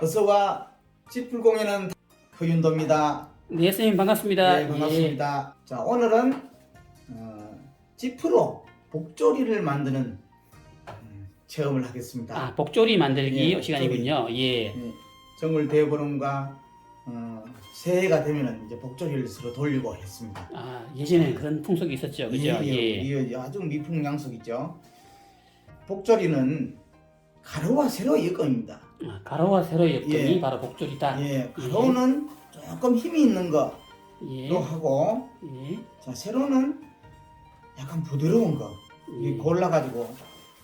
어서와 지풀 공연은 허윤도입니다. 네, 선생님 반갑습니다. 네, 반갑습니다. 자, 오늘은 어, 지프로 복조리를 만드는 음, 체험을 예. 하겠습니다. 아, 복조리 만들기 예, 시간이군요. 예. 예, 정글 대보름과 어, 새해가 되면은 이제 복조리를 서로 돌리고 했습니다. 아, 예전에 그런 풍속이 있었죠. 그죠? 예, 예. 예, 예, 아주 미풍양속이죠. 복조리는 가로와 세로 의 여건입니다. 아, 가로와 세로의 역동이 예. 바로 복조리다. 예, 가로는 조금 힘이 있는 거로 예. 하고, 예. 자 세로는 약간 부드러운 거이 예. 골라가지고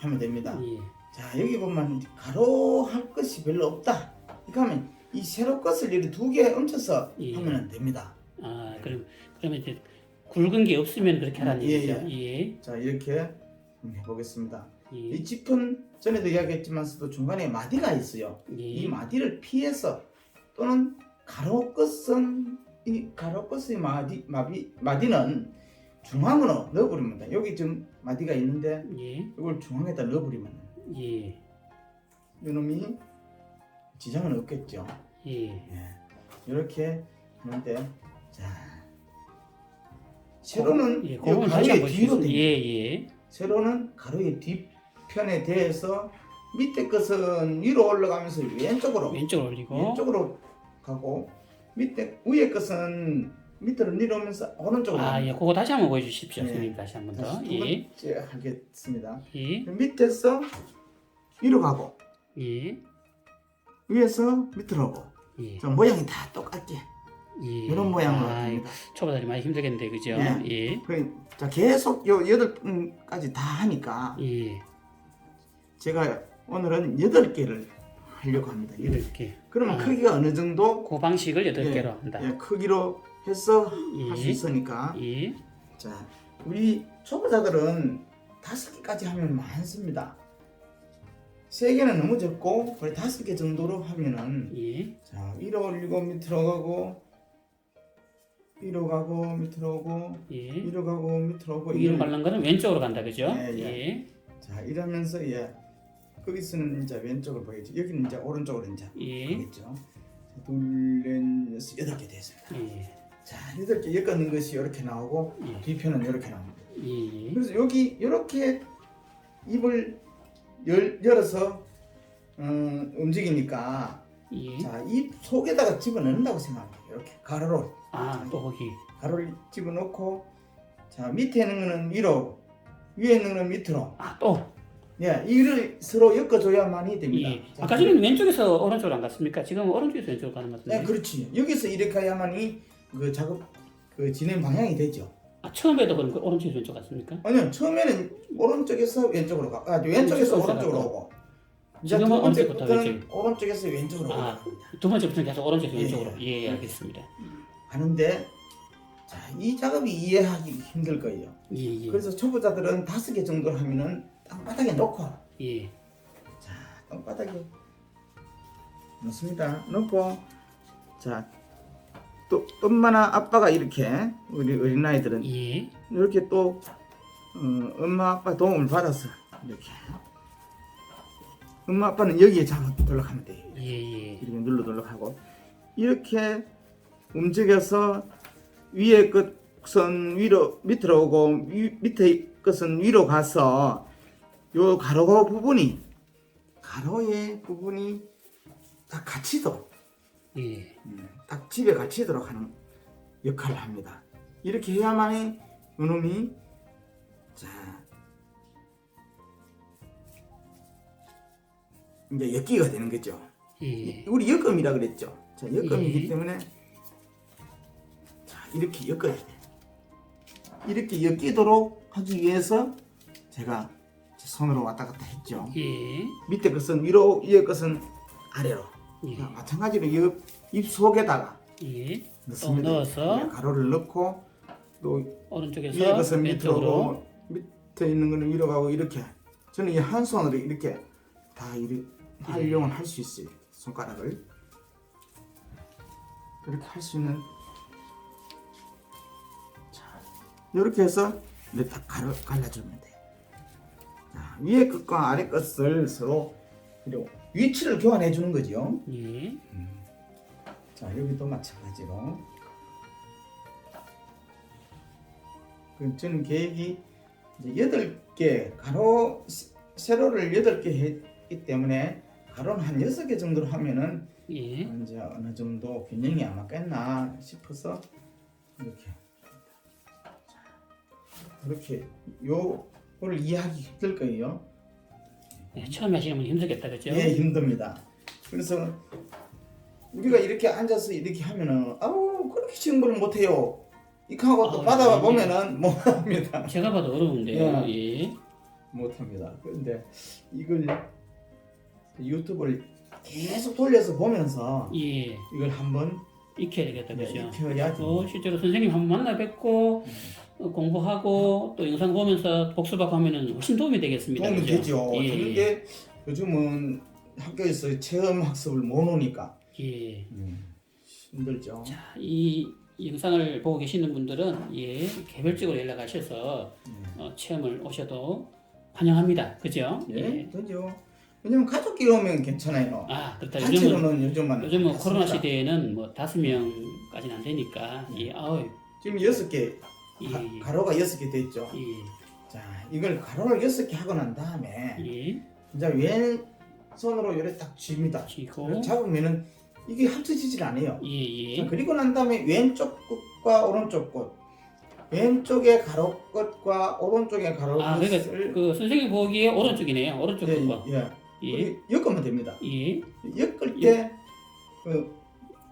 하면 됩니다. 예. 자 여기 보면 가로 할 것이 별로 없다. 하면 이 세로 것을 이렇게 두 개 얹혀서 예. 하면 됩니다. 아, 그럼 그러면 이제 굵은 게 없으면 그렇게 하라는 예, 얘기죠. 예. 자 이렇게 한번 해보겠습니다. 예. 이 짚은 전에도 이야기했지만서도 중간에 마디가 있어요. 예. 이 마디를 피해서 또는 가로 끝은 이 가로 끝의 마디 마비 마디는 중앙으로 넣어버리면 돼. 여기 지금 마디가 있는데 예. 이걸 중앙에다 넣어버리면 예. 이놈이 지장은 없겠죠. 예. 예. 이렇게 하는데 자 세로는 예, 가로의 뒤로. 예, 예. 세로는 가로의 뒤 편에 대해서 밑에 것은 위로 올라가면서 왼쪽으로 왼쪽으로 올리고 왼쪽으로 가고 밑에 위에 것은 밑으로 내려오면서 오른쪽으로 아, 예. 그거 다시 한번 보여 주십시오. 예. 선생님 다시 한번 더. 두 예. 번째 하겠습니다. 예. 밑에서 위로 가고 예. 위에서 밑으로 오고 예. 저 모양이 다 똑같게 예. 이런 모양으로 아. 초보자들이 많이 힘들겠는데 그죠? 예. 예. 그, 자 계속 요 여덟 분까지 다 하니까 예. 제가 오늘은 여덟 개를 하려고 합니다. 여덟 개. 그러면 아. 크기가 어느 정도 그 방식을 여덟 예, 개로 한다. 예, 크기로 해서 예. 할수 있으니까 예. 자 우리 초보자들은 다섯 개까지 하면 많습니다. 세 개는 너무 적고 우리 다섯 개 정도로 하면은 예. 자 위로 올리고 밑으로 가고 위로 가고 밑으로 오고 예. 위로 가고 밑으로 오고 위로 가는 거는 왼쪽으로 간다 그죠? 예, 예. 예. 자 이러면서 예 거기서는 이제 왼쪽을 보겠죠. 여기는 이제 오른쪽으로 이제 예. 보겠죠. 둘, 여섯, 여덟 개 됐습니다. 예. 자 여덟 개 엮는 것이 이렇게 나오고 예. 뒤편은 이렇게 나옵니다. 예. 그래서 여기 이렇게 입을 열, 열어서 어, 움직이니까 예. 자입 속에다가 집어넣는다고 생각합니다. 이렇게 가로로 아, 또 거기. 가로를 집어넣고 자 밑에 있는 거는 위로 위에 있는 거는 밑으로 아, 또. 예 이를 서로 엮어줘야만이 됩니다. 예. 자, 아까 전에는 왼쪽에서 오른쪽으로 안 갔습니까? 지금 오른쪽에서 왼쪽으로 가는 것 네, 같은데. 그렇지. 여기서 이렇게 해야만이 그 작업 그 진행 방향이 되죠. 아, 처음에도 그럼 그 오른쪽에서 왼쪽 갔습니까? 아니요, 처음에는 오른쪽에서 왼쪽으로 가, 아, 왼쪽에서 오른쪽으로 가고. 오고. 이제 지금은 두 언제부터 번째부터는 오른쪽에서 왼쪽으로 아. 두 번째부터는 계속 오른쪽에서 예. 왼쪽으로. 예, 예, 알겠습니다. 하는데 자, 이 작업이 이해하기 힘들 거예요. 예, 예. 그래서 초보자들은 다섯 개 정도 하면은 땅바닥에 놓고 예. 자, 땅바닥에 놓습니다. 놓고 자, 또 엄마나 아빠가 이렇게 우리 어린아이들은 예. 이렇게 또 어, 엄마 아빠 도움을 받아서 이렇게 엄마 아빠는 여기에 잡아 돌락하면 돼요. 예, 예. 이렇게 눌러 돌락하고 이렇게 움직여서 위에 끝은 위로 밑으로 오고 위, 밑에 끝은 위로 가서 요 가로 부분이 가로의 부분이 다 갇히도록 예. 음, 딱 집에 갇히도록 하는 역할을 합니다. 이렇게 해야만이 요놈이 자 이제 엮기가 되는 거죠. 예. 우리 엮음이라 그랬죠. 자 엮음이기 예. 때문에 자 이렇게 엮어야 돼. 이렇게 엮이도록 하기 위해서 제가 손으로 왔다 갔다 했죠. 예. 밑에 것은 위로, 위에 것은 아래로. 예. 자, 마찬가지로 옆, 입 속에다가 예. 넣습니다. 넣어서 네, 가로를 넣고 또 위에 오른쪽에서 것은 밑으로. 가고 밑에 있는 거는 위로 가고 이렇게 저는 이 한 손으로 이렇게 다 이렇게 활용을 할수 있어요. 손가락을 이렇게 할 수 있는 자 이렇게 해서 이제 다 갈아, 갈라주면. 자, 위에 끝과 아래 끝을 서로 위치를 교환해 주는 거죠. 예. 자 여기도 마찬가지로 그 저는 계획이 여덟 개 가로 세- 세로를 여덟 개 했기 때문에 가로는 한 여섯 개 정도로 하면은 예. 이제 어느 정도 균형이 안 맞겠나 싶어서 이렇게 이렇게 요 거를 이해하기 힘들 거예요. 예, 처음 하시는 분 힘들겠다 그죠? 예, 힘듭니다. 그래서 우리가 이렇게 앉아서 이렇게 하면은 아우 그렇게 쉬운 걸 못해요. 이렇게 하고 또 아, 받아 예. 보면은 못합니다. 제가 봐도 어려운데요. 예. 못합니다. 그런데 이걸 유튜브를 계속 돌려서 보면서 예. 이걸 한번 익혀야 되겠다 그죠? 익혀야지. 어, 실제로 선생님 한번 만나 뵙고 어, 공부하고 또 영상 보면서 복습하고 하면은 훨씬 도움이 되겠습니다. 도움이 그죠? 되죠. 예. 그런데 요즘은 학교에서 체험 학습을 못 오니까 예. 힘들죠. 자, 이 영상을 보고 계시는 분들은 예, 개별적으로 연락하셔서 어, 체험을 오셔도 환영합니다. 그죠? 예, 되죠. 왜냐면 가족끼리 오면 괜찮아요. 아, 그렇다. 요즘은 요즘은 요즘은 안 코로나. 시대에는 뭐 다섯 명까지는 안 되니까 예, 아우, 지금 여섯 개 예, 가- 가로가 여섯 개 됐죠. 예, 자, 이걸 가로를 여섯 개 하고 난 다음에 예, 이제 왼손으로 이렇게 딱 쥐입니다. 쥐고, 잡으면은 이게 합쳐지질 않아요. 예, 자, 예, 그리고 난 다음에 왼쪽 끝과 오른쪽 끝, 왼쪽의 가로 끝과 오른쪽의 가로 아, 그러니까 끝을 그 선생님 보기에 오른쪽이네요. 오른쪽 예, 거. 예, 예, 우리 엮으면 됩니다. 예. 엮을 때그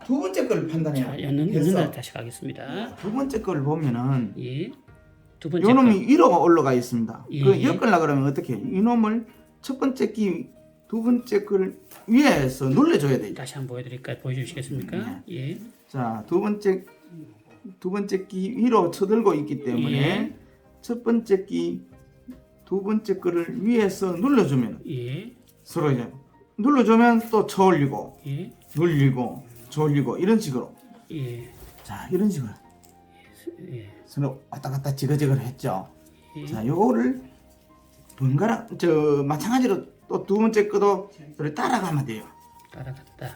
두 번째 걸 판단해요. 자, 연는 연는 다시 가겠습니다. 두 번째 걸 보면은 예. 두 번째 요놈이 위로 올라가 있습니다. 예. 그 엮으려 그러면 어떻게 해요? 이놈을 첫 번째 끼, 두 번째 걸 위에서 눌러줘야 거 돼요. 다시 한번 보여드릴까요? 보여주시겠습니까? 예, 자, 두 번째 두 번째 끼 위로 쳐들고 있기 때문에 예. 첫 번째 끼, 두 번째 거를 위에서 눌러주면 예, 서로 이제 눌러주면 또 쳐올리고 예, 눌리고 저올리고 이런 식으로 예, 자 이런 식으로 예. 서로 왔다 갔다 지그재그를 했죠. 예. 자 요거를 번갈아 저 마찬가지로 또 두 번째 거도 그걸 따라가면 돼요. 따라갔다.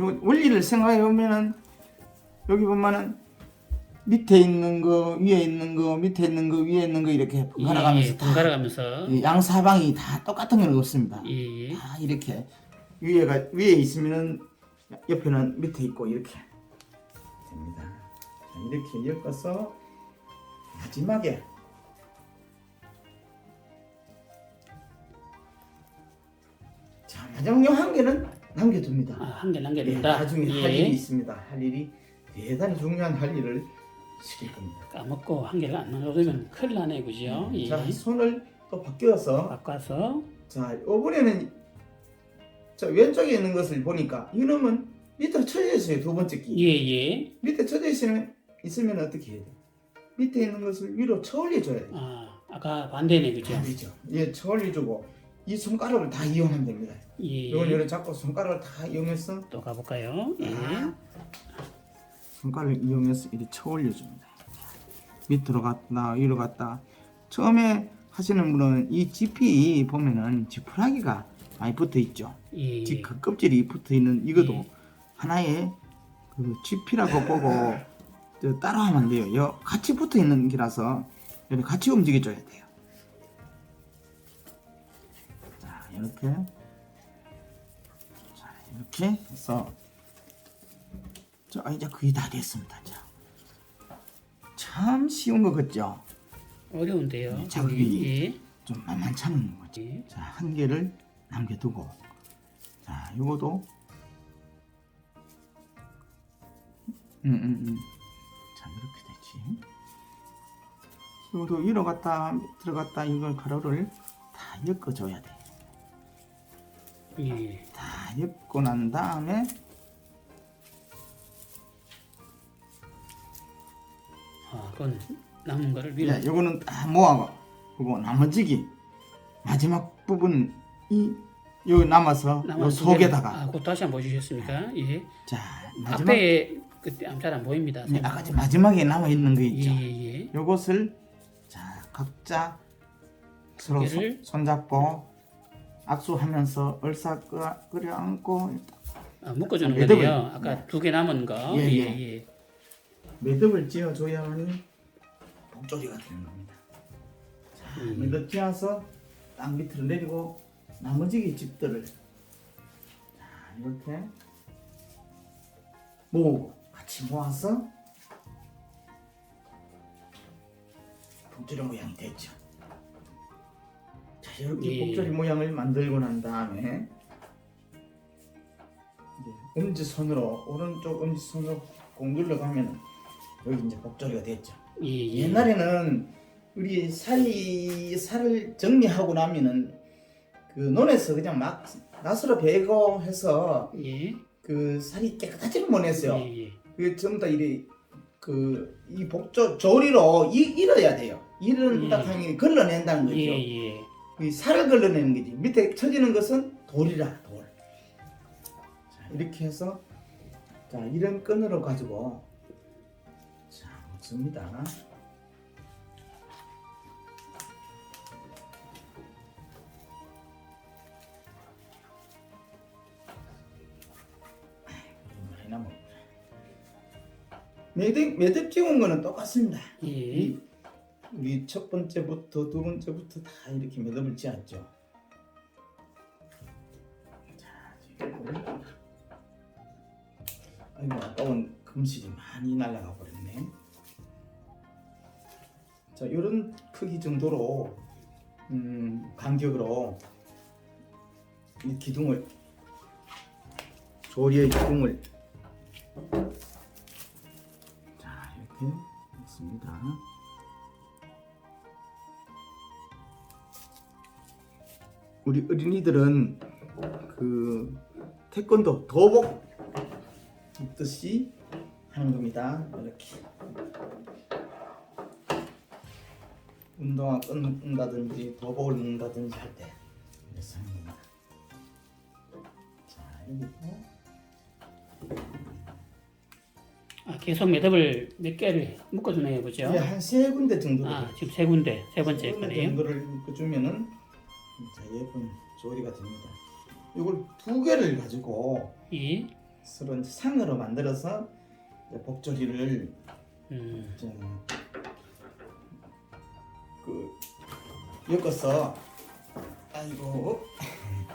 요 원리를 생각해 보면은 여기 보면은 밑에 있는 거 위에 있는 거 밑에 있는 거 위에 있는 거 이렇게 번갈아 가면서 예, 다 번갈아 가면서 이 양사방이 다 똑같은 건 없습니다. 예, 예. 다 이렇게 위에가 위에 있으면은 옆에는 밑에 있고 이렇게 됩니다. 자, 이렇게 엮어서 마지막에 자 마지막 요한 개는 남겨둡니다. 아, 한개 예, 남겨둔다. 나중에 예. 할 일이 있습니다. 할 일이 대단히 중요한 할 일을 시킬 겁니다. 까먹고 한 개를 안 넣어두면 큰일 나네, 그죠? 예. 자 손을 또 바뀌어서 바꿔서 자, 이번에는 자 왼쪽에 있는 것을 보니까 이놈은 밑으로 쳐져 있어요 두 번째 끼. 예, 예. 밑에 쳐져 있으면 있으면 어떻게 해야 돼? 밑에 있는 것을 위로 쳐올려 줘야 돼. 아, 아까 반대네, 그죠? 아니죠. 예, 쳐올려 주고 이 손가락을 다 이용하면 됩니다. 예. 이걸 이렇게 잡고 손가락을 다 이용해서 또 가볼까요? 예. 손가락을 이용해서 이렇게 쳐올려 줍니다. 밑으로 갔다 위로 갔다. 처음에 하시는 분은 이 지피 보면은 지푸라기가 많이 붙어 있죠. 예. 지- 그 껍질이 붙어 있는 이것도 예. 하나의 그 지피라고 보고 저 따라하면 안 돼요. 여 같이 붙어 있는 기라서 같이 움직여줘야 돼요. 자 이렇게 자 이렇게 해서 자 이제 거의 다 됐습니다. 자. 참 쉬운 거 같죠? 어려운데요. 자극이. 예. 좀 만만치 않은 거지. 예. 자, 한 개를 남겨두고. 자, 요거도. 음, 음, 음. 자, 이렇게 되지. 요것도 위로 갔다, 들어갔다, 이걸 가로를 다 엮어줘야 돼. 예. 다 엮고 난 다음에, 아, 그건 남은 거를 위로. 예, 요거는 다 모아고, 그거 나머지기, 마지막 부분 이, 요 남아서, 요 남은 속에다가. 아, 그거 다시 한번 보여주셨습니까? 예. 자, 마지막. 앞에 그때 잘 안 보입니다. 네, 아까 저 마지막에 남아 있는 거 예, 있죠. 예, 예. 요것을 자 각자 서로 개를? 손, 손잡고 악수하면서 얼싸 끌어, 끌어안고 아, 묶어주는 매듭을- 거네요. 아까 두 개 남은 거. 예, 예, 예. 예. 매듭을 지어줘야만이 복조리가 되는 겁니다. 자, 음. 매듭 지어서 땅 밑으로 내리고 나머지 집들을 자, 이렇게 모으고 같이 모아서 복조리 모양이 됐죠. 자, 이렇게 예. 복조리 모양을 만들고 난 다음에 엄지손으로 오른쪽 엄지손으로 공 눌러가면 여기 이제 복조리가 됐죠. 예, 예. 옛날에는 우리 살이 살을 정리하고 나면은 그 논에서 그냥 막 낫으로 베고 해서 예. 그 살이 깨끗하지는 못했어요. 예, 예. 그 전부 다 이래 그이 복조 조리로 이, 일어야 돼요. 이런다 예. 하니 걸러낸다는 거죠. 예, 예. 이 살을 걸러내는 거지. 밑에 쳐지는 것은 돌이라 돌. 자 이렇게 해서 자 이런 끈으로 가지고 자 묶습니다. 매듭 매듭 찍은 거는 똑같습니다. 예. 이 우리 첫 번째부터 두 번째부터 다 이렇게 매듭을 지었죠. 자, 지금 아이고 아까운 금실이 많이 날아가 버렸네. 자, 이런 크기 정도로 음, 간격으로 이 기둥을 조리의 기둥을 자 이렇게 했습니다. 우리 어린이들은 그 태권도 도복 입듯이 하는 겁니다. 이렇게 운동화 끊는다든지 도복을 묶는다든지 할 때 이렇게 하는 겁니다. 자 여기고 아, 계속 매듭을 몇 개를 묶어주네요, 그죠? 이제 한세 군데 정도 아, 지금 세 군데, 세 번째 군데 거네요. 정도를 묶어주면은 자 예쁜 조리가 됩니다. 이걸 두 개를 가지고 예. 서로 이제 상으로 만들어서 이제 복조리를 음, 이제 그 엮어서 아이고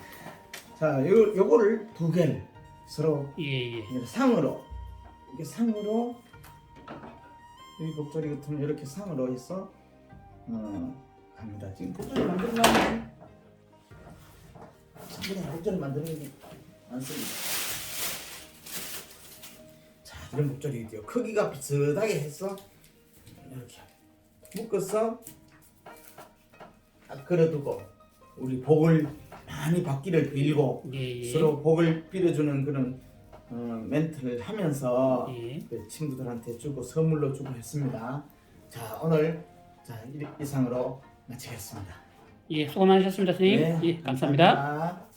자 요, 요거를 두 개를 서로 예, 예. 상으로 이게 상으로 이 복조리 같으면 이렇게 상으로 해서 어 갑니다 지금. 복조리 만들려면 전부 다 복조리 만드는 게 많습니다. 자 이런 복조리 있죠 크기가 비슷하게 해서 이렇게 묶어서 딱 걸어두고 우리 복을 많이 받기를 빌고 예, 예. 서로 복을 빌어주는 그런 어, 멘트를 하면서 예. 그 친구들한테 주고 선물로 주고 했습니다. 자 오늘 자 이- 이상으로 마치겠습니다. 예, 수고 많으셨습니다, 선생님. 네, 예, 감사합니다. 감사합니다.